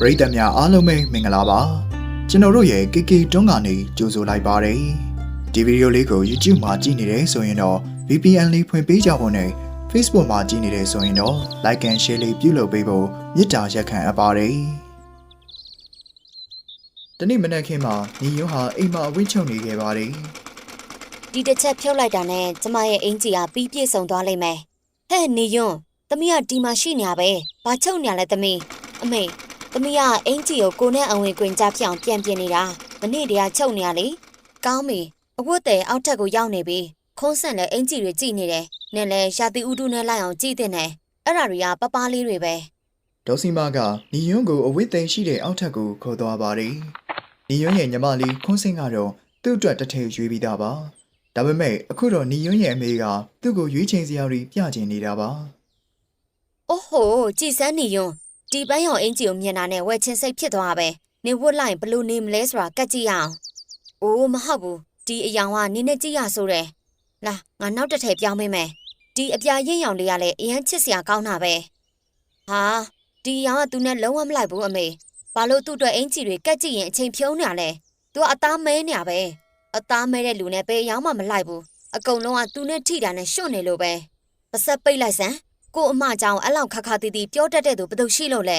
ပရိသတ်များအားလုံးပဲမင်္ဂလာပါကျွန်တော်တို့ရဲ့ KK တွန်းကနေကြိုဆိုလိုက်ပါတယ်ဒီဗီဒီယိုလေးကို YouTube မှာကြည့်နေတယ်ဆိုရင်တော့ VPN လေးဖွင့်ပေးကြဖို့နဲ့ Facebook မှာကြည့်နေတယ်ဆိုရင်တော့ Like and Share လေးပြုလုပ်ပေးဖို့မေတ္တာရက်ခံအပ်ပါတယ်တနေ့မနက်ခင်းမှာညီယွန်းဟာအိမ်မှာအဝိချုံနေခဲ့ပါတယ်ဒီတစ်ချက်ဖြုတ်လိုက်တာနဲ့ကျမရဲ့အင်ကြီးကပြီးပြည့်စုံသွားလိမ့်မယ်။ဟဲ့နေယွန်းသမီးကဒီမှာရှိနေရပဲ။ဘာချုပ်နေရလဲသမီး။အမေ သမီးကအင်ကြီးကိုကိုနဲ့အဝင်ကွင်ကြပြအောင်ပြန်ပြင်နေတာ။မနေ့တည်းကချုပ်နေရလေ။ကောင်းပြီ။အဝတ်တဲ့အောက်ထက်ကိုရောက်နေပြီ။ခုံးဆန့်လည်းအင်ကြီးတွေကြည့်နေတယ်။နဲ့လည်းရှာတီဥတုနဲ့လိုက်အောင်ကြည့်တဲ့နဲ့။အဲ့ဒါတွေကပပလေးတွေပဲဒေါ်စီမာကညီယွန်းကိုအဝိသိမ်းရှိတဲ့အောက်ထပ်ကိုခေါ်သွားပါတယ်ညီယွန်းရဲ့ညီမလေးခွန်းစင်းကတော့သူ့အတွက်တစ်ထည့်ရွေးပြီးသားပါဒါပေမဲ့အခုတော့ညီယွန်းရဲ့အမေကသူ့ကိုရွေးချယ်စရာတွေပြချင်နေတာပါ။အိုးဟိုကြည်စမ်းနေယွန်း ဒီပန်းရောင်အင်ကြီးကိုမြင်တာနဲ့ဝက်ချင်းစိတ်ဖြစ်သွားပဲ။နေဝတ်လိုက်ဘလို့နေမလဲဆိုတာကတ်ကြည့်ရအောင်။အိုးမဟုတ်ဘူးဒီအယောင်ကနင်းနဲ့ကြည့်ရဆိုတယ်လာငါနောက်တစ်ထည့်ပြောင်းပေးမယ်ဒီအပြာရင့်ရောင်လေးကလည်းအရန်ချစ်စရာကောင်းတာပဲဟာဒီအယောင်ကသူနဲ့လုံးဝမလိုက်ဘူးအမေဘာလို့သူ့အတွက်အင်ချီတွေကက်ကြည့်ရင်အချိန်ဖြုံးနေရလဲသူကအသားမဲနေရပဲအသားမဲတဲ့လူနဲ့ပဲအယောင်မှမလိုက်ဘူးအကုန်လုံးကသူနဲ့ထိတာနဲ့ရှွတ်နေလို့ပဲပစက်ပိတ်လိုက်စမ်း ကို့အမကြောင်အဲ့လောက်ခါခါတီတီပြောတတ်တဲ့သူဘယ်သူရှိလို့လဲ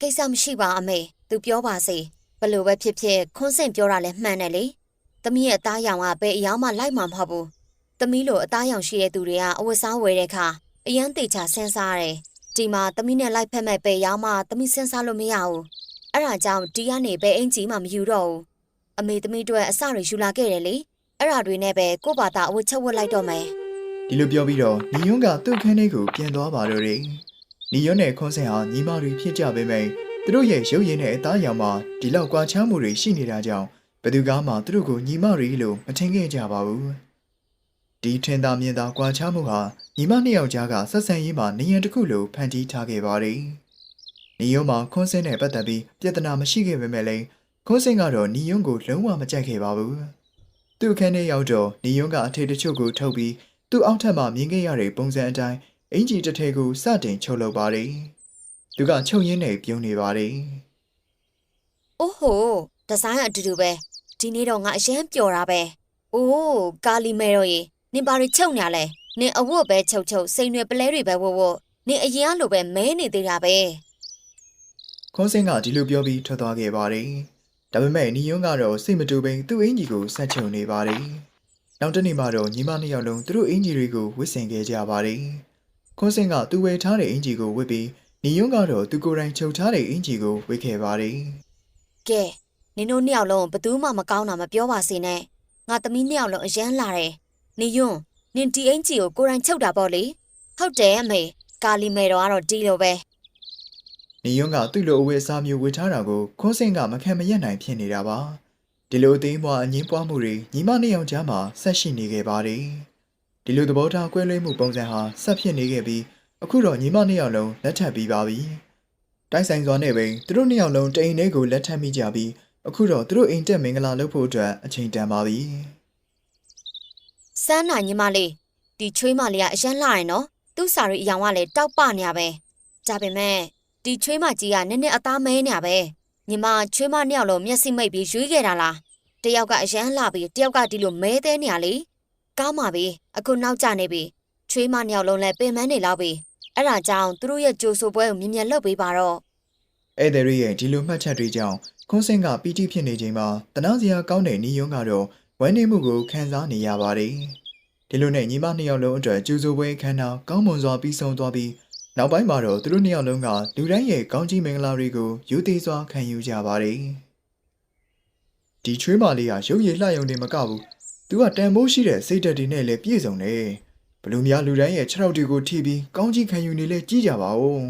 ကိစ္စမရှိပါအမေသူပြောပါစေဘလို့ပဲဖြစ်ဖြစ်ခွန်းစင်ပြောတာလဲမှန်တယ်လေ။သမီးရဲ့အသားရောင်ကဘယ်အယောင်မှလိုက်မှာမဟုတ်ဘူး။သမီးလိုအသားရောင်ရှိတဲ့သူတွေကအဝတ်စားဝယ်တဲ့အခါအရန်တေချာစဉ်းစားတယ်။ဒီမှာသမီးနဲ့လိုက်ဖက်မဲ့ပဲရောင်မှသမီးစဉ်းစားလို့မရဘူး။အဲ့ဒါကြောင့်ဒီကနေပဲအင်ကြီးမှမယူတော့ဘူး။အမေသမီးတို့အစတွေယူလာခဲ့တယ်လေ။အဲ့ဒါတွေနဲ့ပဲကို့ဘာသာအဝတ်ချက်ဝတ်လိုက်တော့မယ် ဒီလိုပြောပြီးတော့ညီယွန်းကသူ့ခန်းထဲကိုပြန်သွားပါတော့တယ်ညီယွန်းနဲ့ခွန်းစင်းဟာညီမတွေဖြစ်ကြပေမဲ့သူတို့ရဲ့ရုပ်ရည်နဲ့အသားအရောင်မှာဒီလောက်ကွာခြားမှုတွေရှိနေတာကြောင့်ဘယ်သူကမှသူတို့ကိုညီမတွေလို့မထင်ခဲ့ကြပါဘူးဒီထင်သာမြင်သာကွာခြားမှုဟာညီမနှစ်ယောက်ကြားကဆက်ဆံရေးမှာနေရန်တစ်ခုလိုဖန်တီးထားခဲ့ပါတယ်ညီယွန်းမှာခွန်းစင်းနဲ့ပတ်သက်ပြီးပြဿနာမရှိခဲ့ပေမဲ့လည်းခွန်းစင်းကတော့ညီယွန်းကိုလုံးဝမကြိုက်ခဲ့ပါဘူးသူ့အခန်းထဲရောက်တော့ညီယွန်းကအထေတချို့ကိုထုတ်ပြီး သူ့အောက်ထပ်မှာမြင်ခဲ့ရတဲ့ပုံစံအတိုင်းအင်ဂျီတစ်ထည်ကိုစတင်ချုပ်လုပ်ပါတယ်။သူကချုပ်ရင်းနဲ့ပြုံးနေပါတယ်။အိုးဟိုဒီဇိုင်းအတူတူပဲ။ဒီနေ့တော့ငါအရန်ပျော်တာပဲ။အိုးကာလီမဲတော့ရေနင်ဘာတွေချုပ်နေရလဲ။နင်အဝတ်ပဲချုပ်ချုပ်စိန်တွေပလဲတွေပဲဝတ်ဝတ်နင်အရင်ကလိုပဲမဲနေသေးတာပဲ။။ခွန်စင်းကဒီလိုပြောပြီးထွက်သွားခဲ့ပါတယ်။ဒါပေမဲ့နီယွန်းကတော့စိတ်မတူဘဲသူ့အင်ဂျီကိုဆက်ချုပ်နေပါတယ်။ နောက်တစ်နေ့မှတော့ညီမနှစ်ယောက်လုံးသူတို့အင်ဂျီတွေကိုဝစ်ဆင်ခဲ့ကြပါတယ်။ခွန်စင်းကသူ့ဝယ်ထားတဲ့အင်ဂျီကိုဝစ်ပြီးနီယွန်းကတော့သူကိုယ်တိုင်ချုပ်ထားတဲ့အင်ဂျီကိုဝစ်ခဲ့ပါတယ်။ကဲနင်တို့နှစ်ယောက်လုံးဘယ်သူမှမကောင်းတာမပြောပါစေနဲ့ငါသမီးနှစ်ယောက်လုံးအရန်လာတယ်နေယွန်းနင်ဒီအင်ကြီးကိုကိုယ်တိုင်ချုပ်တာပေါ့လေဟုတ်တယ်အမေကာလီမဲတော်ကတော့ဒီလိုပဲနေယွန်းကသူ့လိုအဝတ်အစားမျိုးဝတ်ထားတာကိုခွန်းစင်ကမခံမရက်နိုင်ဖြစ်နေတာပါ ဒီလိုအသိမ်းပွားအငင်းပွားမှုတွေညီမနှစ်ယောက်ကြားမှာဆက်ရှိနေခဲ့ပါတယ်ဒီလိုသဘောထားကွဲလွဲမှုပုံစံဟာဆက်ဖြစ်နေခဲ့ပြီးအခုတော့ညီမနှစ်ယောက်လုံးလက်ထပ်ပြီးပါပြီတိုက်ဆိုင်စွာနဲ့ပဲသူတို့နှစ်ယောက်လုံးတိမ်ထဲကိုလက်ထပ်မိကြပြီးအခုတော့သူတို့အိမ်တက်မင်္ဂလာလုပ်ဖို့အတွက်အချိန်တန်ပါပြီစမ်းနိုင်ညီမလေးဒီချွေးမလေးကအရန်လာရင်နော်သူ့စာရီအယောင်ကလည်းတောက်ပနေရပဲဒါပေမဲ့ဒီချွေးမကြီးကနည်းနည်းအသားမဲနေရပဲ ညီမချွေးမနှစ်ယောက်လုံးမျက်စိမိတ်ပြီးရွေးခဲ့တာလားတယောက်ကအရန်လာပြီးတယောက်ကဒီလိုမဲသေးနေရလေကောင်းပါပြီအခုနောက်ကျနေပြီချွေးမနှစ်ယောက်လုံးလည်းပင်မနေလောက်ပြီအဲ့ဒါကြောင့်သူတို့ရဲ့ကြိုးဆိုပွဲကိုမြင်မြန်လုပ်ပေးပါတော့ဧည့်သည်တွေရဲ့ဒီလိုမှတ်ချက်တွေကြောင့်ခွန်းစင်ကပီတိဖြစ်နေချိန်မှာတနာစရာကောင်းတဲ့နီယွန်းကတော့ဝမ်းနည်းမှုကိုခံစားနေရပါတယ်။ဒီလိုနဲ့ညီမနှစ်ယောက်လုံးအတွက်ကျူဆိုပွဲအခမ်းအနားကောင်းမွန်စွာပြီးဆုံးသွားပြီး နောက်ပိုင်းမှာတော့သူတို့နှစ်ယောက်လုံးကလူတိုင်းရဲ့ကောင်းကြီးမင်္ဂလာတွေကိုယူသေးစွာခံယူကြပါတယ်။ဒီချွေးမလေးကရုပ်ရည်လှယုံနေမကဘူး။သူကတန်ဖိုးရှိတဲ့စိတ်ဓာတ်တွေနဲ့လည်းပြည့်စုံတယ်။ဘလူများလူတိုင်းရဲ့ခြေထောက်တွေကိုထိပြီးကောင်းကြီးခံယူနေလဲကြည့်ကြပါဦး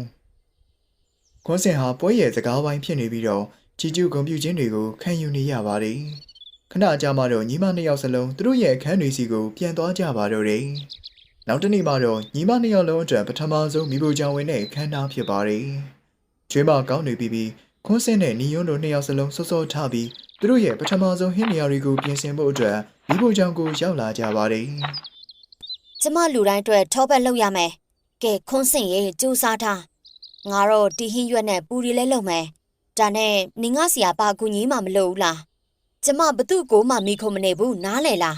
။ခွန်းစင်ဟာပွဲရဲ့စကားပိုင်းဖြစ်နေပြီးတော့ချီကျူးဂုံပြူချင်းတွေကိုခံယူနေရပါတယ်။ခဏကြာမှတော့ညီမနှစ်ယောက်စလုံးသူတို့ရဲ့အခန်းတွေစီကိုပြန်သွားကြပါတော့တယ်။ နောက်တစ်နေ့မှတော့ညီမနှစ်ယောက်လုံးအတွက်ပထမဆုံးမိဖို့ကြောင်ဝင်တဲ့အခမ်းအနားဖြစ်ပါတယ်။ကျွေးမကောင်းနေပြီးပြီးခွန်းစင်နဲ့ညီယွန်းတို့နှစ်ယောက်စလုံးစောစောထားပြီးသူတို့ရဲ့ပထမဆုံးဟင်းနေရာတွေကိုပြင်ဆင်ဖို့အတွက်မိဖို့ကြောင်ကိုရောက်လာကြပါတယ်။ကျမလူတိုင်းအတွက်ထောပတ်လုပ်ရမယ်ကဲခွန်းစင်ရေစူးစားထားငါတော့တီဟင်းရွက်နဲ့ပူရီလဲလုပ်မယ်ဒါနဲ့နင်ငါစီယာပါအကူကြီးမှမလုပ်ဘူးလားကျမဘသူ့ကိုမှမိခုံမနေဘူးနားလေလား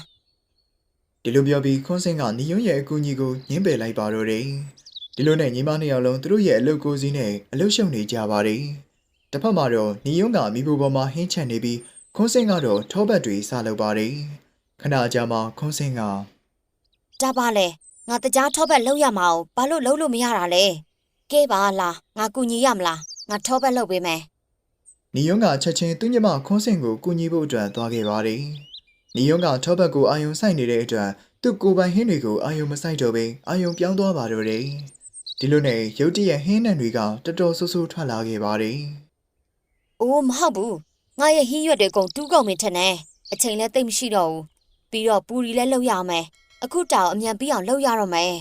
ဒီလိုပြောပြီးခွန်းစင်ကနီယွန်းရဲ့အကူအညီကိုညှင်းပယ်လိုက်ပါတော့တယ်ဒီလိုနဲ့ညီမနှစ်ယောက်လုံးသူတို့ရဲ့အလုပ်ကိုယ်စီးနဲ့အလုပ်ရှုပ်နေကြပါတယ်တစ်ဖက်မှာတော့နီယွန်းကမိဖို့ပေါ်မှာဟင်းချက်နေပြီးခွန်းစင်ကတော့ထောပတ်တွေစလုပ်ပါတယ်ခဏကြာမှခွန်းစင်ကဒါပါလေငါတကြားထောဘက်လောက်ရမှာ哦ဘာလို့လုံးလို့မရတာလဲကဲပါလားငါကူညီရမလားငါထောဘက်လောက်ပေးမယ်နီယွန်းကချက်ချင်းသူ့ညီမခွန်းစင်ကိုကူညီဖို့အတွက်သွားခဲ့ပါတယ် နီယွန်းကထောပတ်ကိုအာယုံဆိုင်နေတဲ့အတွက်သူ့ကိုယ်ပိုင်ဟင်းတွေကိုအာယုံမဆိုင်တော့ဘဲအာယုံပြောင်းသွားပါတော့တယ်ဒီလိုနဲ့ရုတ်တရက်ဟင်းနှံတွေကတော်တော်ဆူဆူထွက်လာခဲ့ပါတယ်အိုးမဟုတ်ဘူးငါရဲ့ဟင်းရွက်တွေကုန်တူးကုန်ပြီထင်တယ်အချိန်လည်းတိတ်မရှိတော့ဘူးပြီးတော့ပူရီလည်းလောက်ရအောင်မယ်အခုတောင်အမြန်ပြီးအောင်လောက်ရတော့မယ်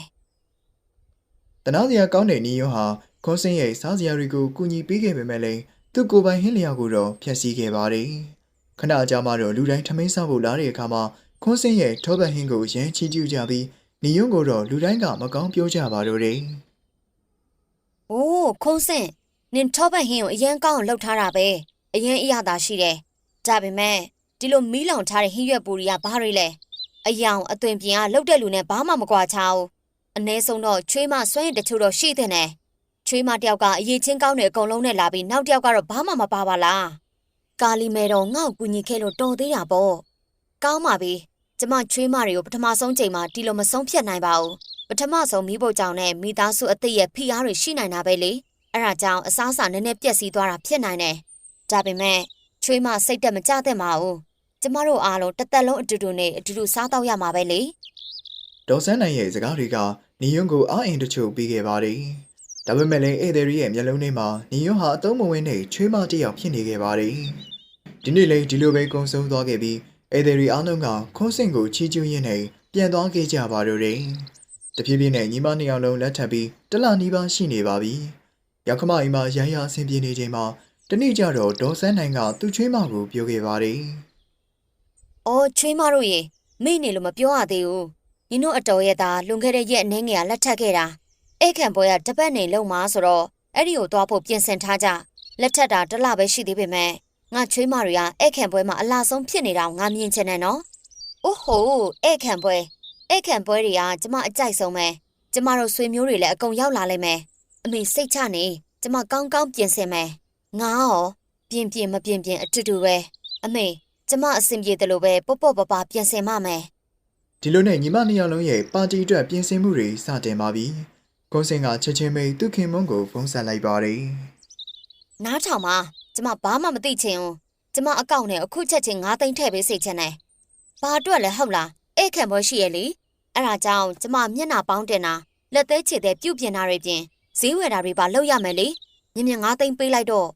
တနာစရာကောင်းတဲ့နီယွန်းဟာခွန်းစင်းရဲ့စားစရာတွေကိုကူညီပေးခဲ့ပေမဲ့လည်းသူ့ကိုယ်ပိုင်ဟင်းလျောက်ကိုတော့ဖျက်ဆီးခဲ့ပါတယ်။ ခဏကြာမှတော့လူတိုင်းထမင်းစားဖို့လာတဲ့အခါမှာခွန်းစင်းရဲ့ထောပတ်ဟင်းကိုရမ်းချီးကျူးကြပြီးနီယွန်းကိုတော့လူတိုင်းကမကောင်းပြောကြပါတော့တယ်။အိုးခုံးစင်နင်ထောပတ်ဟင်းကိုအရင်ကောင်းအောင်လှုပ်ထားတာပဲ။အရင်အရသာရှိတယ်။ဒါပေမဲ့ဒီလိုမီးလောင်ထားတဲ့ဟင်းရွက်ပူရီကဘာတွေလဲ။အယောင်အသွင်ပြင်ကလှုပ်တဲ့လူနဲ့ဘာမှမကွာချဘူး။အ ਨੇ ဆုံးတော့ချွေးမစွန့်ရင်တချို့တော့ရှိတဲ့နဲ့။ချွေးမတယောက်ကအရေးချင်းကောင်းတဲ့အကုန်လုံးနဲ့လာပြီးနောက်တယောက်ကတော့ဘာမှမပါပါလား။ ကာလီမဲတော့ငေါ့ကူညီခဲ့လို့တော်သေးတာပေါ့။ကောင်းပါပြီ။ကျမချွေးမတွေကိုပထမဆုံးချိန်မှာဒီလိုမဆုံးဖြတ်နိုင်ပါဘူး။ပထမဆုံးမိဖို့ကြောင့်နဲ့မိသားစုအသက်ရဲ့ဖိအားတွေရှိနိုင်တာပဲလေ။အဲ့ဒါကြောင့်အစားအစာနည်းနည်းပြက်စီးသွားတာဖြစ်နိုင်တယ်။ဒါပေမဲ့ချွေးမစိတ်တက်မကြတဲ့မှာဘူး။ကျမတို့အားလုံးတစ်သက်လုံးအတူတူနဲ့အတူတူစားတော့ရမှာပဲလေ။ဒေါ်ဆန်းနိုင်ရဲ့စကားတွေကနီယွန်းကိုအားအင်တချို့ပေးခဲ့ပါတယ်။ ဒါပေမဲ့လည်းဧည့်သည်တွေရဲ့မျက်လုံးထဲမှာနီယွန်းဟာအသုံးမဝင်တဲ့ချွေးမတစ်ယောက်ဖြစ်နေခဲ့ပါတယ်။ဒီနေ့လည်းဒီလိုပဲကုံဆုံးသွားခဲ့ပြီးဧည့်သည်တွေအားလုံးကခွန်းစင်ကိုချီးကျူးရင်းနဲ့ပြန်သွားခဲ့ကြပါတော့တယ်။တဖြည်းဖြည်းနဲ့ညီမနှစ်ယောက်လုံးလက်ထပ်ပြီးတလနီးပါးရှိနေပါပြီ။ရောက်ခမအိမ်မှာရမ်းရအဆင်ပြေနေချိန်မှာတနေ့ကျတော့ဒေါ်ဆန်းနိုင်ကသူ့ချွေးမကိုပြောခဲ့ပါတယ်။။အော်ချွေးမတို့ရေမိနေလို့မပြောရသေးဘူး။ညီတို့အတော်ရဲ့သားလွန်ခဲ့တဲ့ရက်အနှင်းငယ်ကလက်ထပ်ခဲ့တာ။ အဲ့ခံပွဲကတစ်ပတ်နေလုံးမှာဆိုတော့အဲ့ဒီကိုသွားဖို့ပြင်ဆင်ထားကြ။လက်ထပ်တာတစ်လပဲရှိသေးပေမဲ့ငါချွေးမတွေကအဲ့ခံပွဲမှာအလားဆုံးဖြစ်နေတာကိုငါမြင်ချင်တယ်နော်။အိုးဟိုအဲ့ခံပွဲအဲ့ခံပွဲတွေကကျမအကြိုက်ဆုံးပဲ။ကျမတို့ဆွေမျိုးတွေလည်းအကုန်ရောက်လာလိမ့်မယ်။အမေစိတ်ချနေကျမကောင်းကောင်းပြင်ဆင်မယ်။ငါရောပြင်ပြင်မပြင်ပြင်အတူတူပဲ။အမေကျမအဆင်ပြေတယ်လို့ပဲပေါ့ပေါ့ပပပြင်ဆင်မမယ်ဒီလိုနဲ့ညီမနှစ်ယောက်လုံးရဲ့ပါတီအတွက်ပြင်ဆင်မှုတွေစတင်ပါပြီ။ ကွန်စင်ကချက်ချင်းပဲသူ့ခင်မွန်းကိုဖုန်းဆက်လိုက်ပါတယ်။နားထောင်ပါကျမဘာမှမသိချင်ဘူး။ကျမအကောင့်နဲ့အခုချက်ချင်း9သိန်းထည့်ပေးစိတ်ချင်တယ်။ဘာအတွက်လဲဟုတ်လား။အဲ့ခံပွဲရှိရဲ့လေ။အဲ့ဒါကြောင့်ကျမမျက်နှာပေါင်းတင်တာလက်သေးချေတဲ့ပြုတ်ပြင်တာတွေပြင်ဈေးဝယ်တာတွေပါလုပ်ရမယ်လေ။မြင်မြင်9သိန်းပေးလိုက်တော့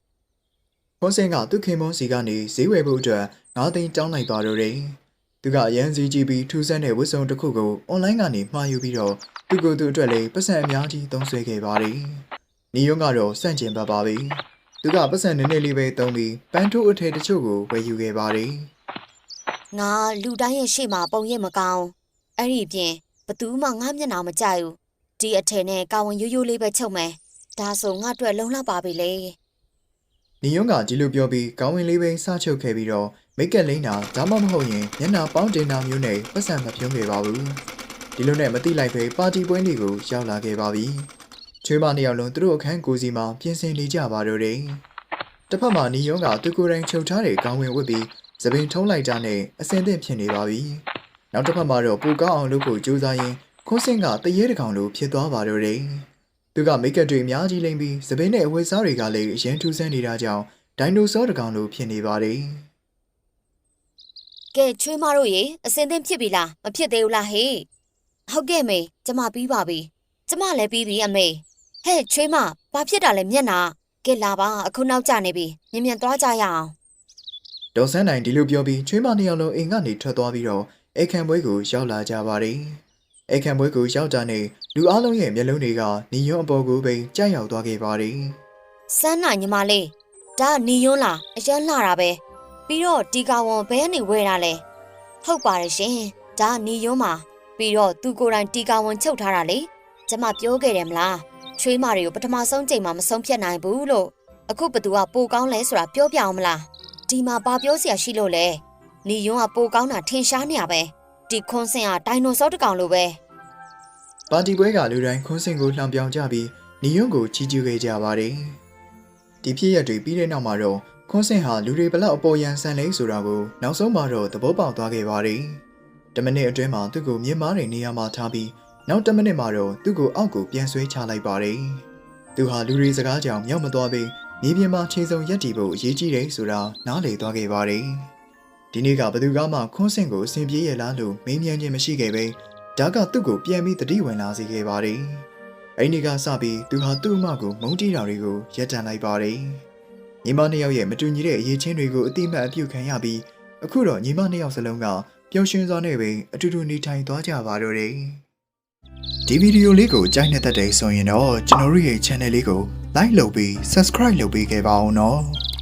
။ကွန်စင်ကသူ့ခင်မွန်းစီကနေဈေးဝယ်ဖို့အတွက်ငါးသိန်းတောင်းလိုက်ပါတော့တယ်။သူကအရန်စီကြည့်ပြီးထူးဆန်းတဲ့ဝတ်စုံတစ်ခုကိုအွန်လိုင်းကနေမှာယူပြီးတော့ သူ့ကိုယ်သူအတွက်လည်းပတ်စံအများကြီးသုံးစွဲခဲ့ပါတယ်။နီယွန်းကတော့စန့်ကျင်ပါပါပဲ။သူကပတ်စံနည်းနည်းလေးပဲသုံးပြီးပန်းထိုးအထည်တချို့ကိုဝယ်ယူခဲ့ပါတယ်။ငါလူတိုင်းရဲ့ရှေ့မှာပုံရိပ်မကောင်းအဲ့ဒီပြင်ဘသူမှငါမျက်နှာမကြိုက်ဘူးဒီအထည်နဲ့ကာဝန်ရိုးရိုးလေးပဲချုပ်မယ်ဒါဆိုငါအတွက်လုံလောက်ပါပြီလေနီယွန်းကဒီလိုပြောပြီးကောင်းဝင်လေးပဲစချုပ်ခဲ့ပြီးတော့မိတ်ကက်လိမ့်တာဒါမှမဟုတ်ရင်မျက်နှာပေါင်းတင်တာမျိုးနဲ့ပတ်စံမဖြုံးခဲ့ပါဘူး ဒီလိုနဲ့မတိလိုက်ပဲပါတီပွဲတွေကို ရောက်လာခဲ့ပါပြီချွေးမနှစ်ယောက်လုံးသူတို့အခန်းကိုစီမှာပြင်ဆင်နေကြပါတော့တယ်တစ်ဖက်မှာနီယွန်းကသူကိုယ်တိုင်ချုပ်ထားတဲ့ကောင်းဝင်ဝတ်ပြီးသပင်ထုံးလိုက်တာနဲ့အစင်သင့်ဖြစ်နေပါပြီနောက်တစ်ဖက်မှာတော့ပူကောင်းအောင်လုပ်ဖို့ကြိုးစားရင်းခွန်းစင်ကတရေတကောင်လိုဖြစ်သွားပါတော့တယ်သူကမိတ်ကက်တွေအများကြီးလိမ့်ပြီးသပင်နဲ့အဝတ်စားတွေကလည်းအရင်ထူးဆန်းနေတာကြောင့်ဒိုင်နိုဆောတကောင်လိုဖြစ်နေပါတယ်ကဲချွေးမတို့ရေအစင်သင့်ဖြစ်ပြီလားမဖြစ်သေးဘူးလားဟေး ဟုတ်ကဲ့မေကျမပြီးပါပြီကျမလည်းပြီးပြီအမေဟဲ့ချွေးမဘာဖြစ်တာလဲမျက်နှာကဲလာပါအခုနောက်ကျနေပြီမြင်မြန်သွားကြရအောင်။ဒေါ်ဆန်းနိုင်ဒီလိုပြောပြီးချွေးမနှစ်ယောက်လုံးအိမ်ကနေထွက်သွားပြီးတော့အိမ်ခံပွဲကိုရောက်လာကြပါတယ်။အိမ်ခံပွဲကိုရောက်တာနဲ့လူအလုံးရဲ့မျက်လုံးတွေကနီယွန်းအပေါ်ကိုပဲကြောက်ရောက်သွားခဲ့ပါတယ်စမ်းနိုင်ညီမလေးဒါကနီယွန်းလားအရန်လှတာပဲပြီးတော့ဒီကာဝန်ဘဲကနေဝဲတာလဲဟုတ်ပါတယ်ရှင်ဒါကနီယွန်းပါ ပြီးတော့သူကိုယ်တိုင်ဒီကာဝန်ချုပ်ထားတာလေကျမပြောခဲ့တယ်မလားချွေးမတွေကိုပထမဆုံးချိန်မှာမဆုံးဖြတ်နိုင်ဘူးလို့အခုဘသူကပိုကောင်းလဲဆိုတာပြောပြအောင်မလားဒီမှာဘာပြောစရာရှိလို့လဲနေယွန်းကပိုကောင်းတာထင်ရှားနေရပဲဒီခွန်းစင်ကဒိုင်နိုဆောတစ်ကောင်လိုပဲပါတီပွဲကလူတိုင်းခွန်းစင်ကိုလှောင်ပြောင်ကြပြီးနီယွန်းကိုချီးကျူးခဲ့ကြပါတယ်ဒီဖြစ်ရပ်တွေပြီးတဲ့နောက်မှာတော့ခွန်းစင်ဟာလူတွေဘလောက်အပေါ်ယံဆန်လဲဆိုတာကိုနောက်ဆုံးမှာတော့သဘောပေါက်သွားခဲ့ပါတယ် တမနစ်အတွင်းမှာသူ့ကိုမြင်မာတဲ့နေရာမှာထားပြီးနောက်တမနစ်မှာတော့သူ့ကိုအောက်ကိုပြန်ဆွဲချလိုက်ပါတယ်သူဟာလူတွေစကားကြောင်မြောက်မသွားပြီးမြေပြင်မှာခြေစုံရက်တီဖို့အရေးကြီးတယ်ဆိုတာနားလည်သွားခဲ့ပါတယ်ဒီနေ့ကဘသူကမှခွန်းစင်ကိုအစဉ်ပြေးရလားလို့မေးမြန်းခြင်းမရှိခဲ့ပဲဒါကသူ့ကိုပြန်ပြီးတတိဝင်လာစေခဲ့ပါတယ်။အဲ့ဒီကစပြီးသူဟာသူ့အမကိုမုန်းတီးတာတွေကိုရပ်တန့်လိုက်ပါတယ်။ညီမနှစ်ယောက်ရဲ့မတူညီတဲ့အရေးချင်းတွေကိုအတိအမှတ်အပြုခံရပြီးအခုတော့ညီမနှစ်ယောက်စလုံးက ပျော်ရွှင်စွာနဲ့ပဲအတူတူနေထိုင်သွားကြပါတော့တယ်။ဒီဗီဒီယိုလေးကိုကြိုက်နေတဲ့တဲ့ဆိုရင်တော့ကျွန်တော်တို့ရဲ့ channel လေးကို like လုပ်ပြီး subscribe လုပ်ပေးခဲ့ပါအောင်နော်။